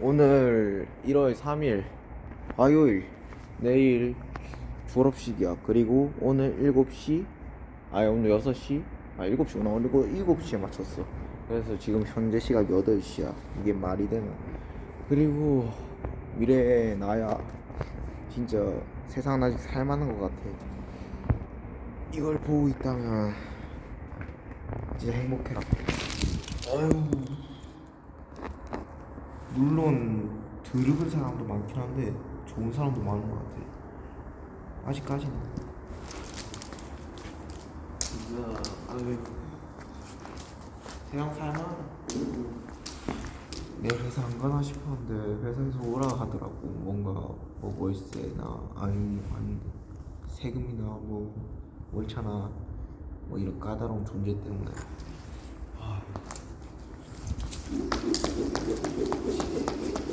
오늘 1월 3일 화요일 내일 졸업식이야. 그리고 오늘 7시 아니 오늘 6시 아 7시 오나. 오늘 7시에 맞췄어. 그래서 지금 현재 시각 8시야. 이게 말이 되나? 그리고 미래에 나야 진짜 세상은 아직 살만한 것 같아. 이걸 보고 있다면 진짜 행복해라. 아유 물론 드르는 사람도 많긴 한데 좋은 사람도 많은 것 같아. 아직까지는. 진짜 아유 세상 살만. 내 회사 안 가나 싶었는데 회사에서 오라 하더라고. 뭔가 뭐 월세나 아니 아니 세금이나 뭐 월차나 뭐 이런 까다로운 존재 때문에. よろしくお願いします。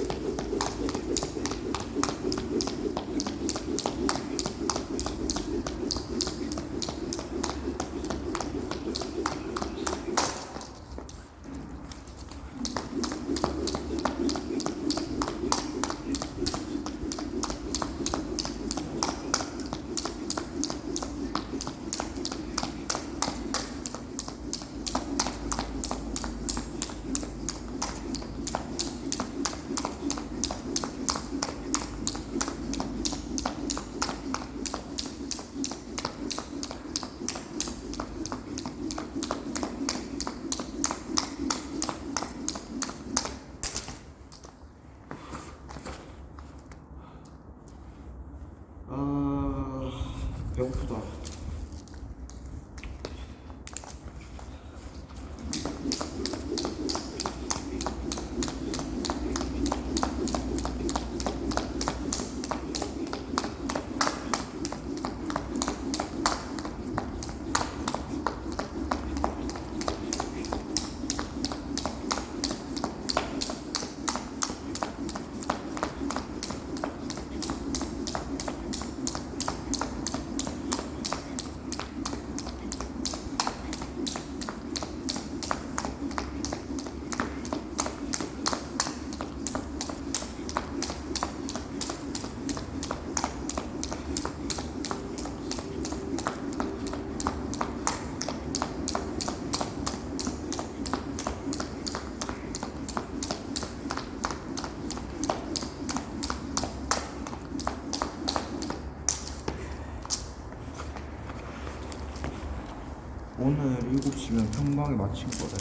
배고프다. 오늘 7시면 평방에 마친 거래.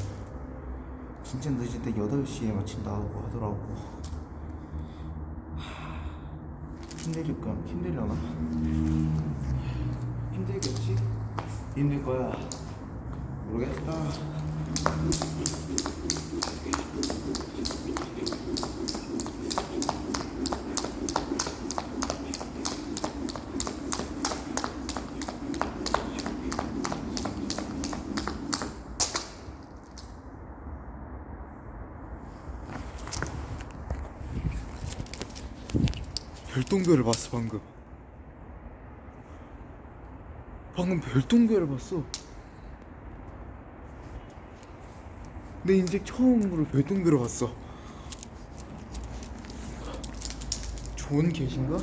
진짜 늦을 때 8시에 마친다고 하더라고. 하, 힘들릴까? 힘들려나? 힘들겠지? 힘들 거야. 모르겠다. 별똥별을 봤어 방금. 방금 별똥별을 봤어. 내 인생 처음으로 별똥별을 봤어. 좋은 계신가?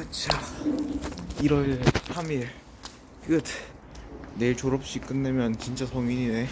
으차 1월 3일. 끝. 내일 졸업식 끝내면 진짜 성인이네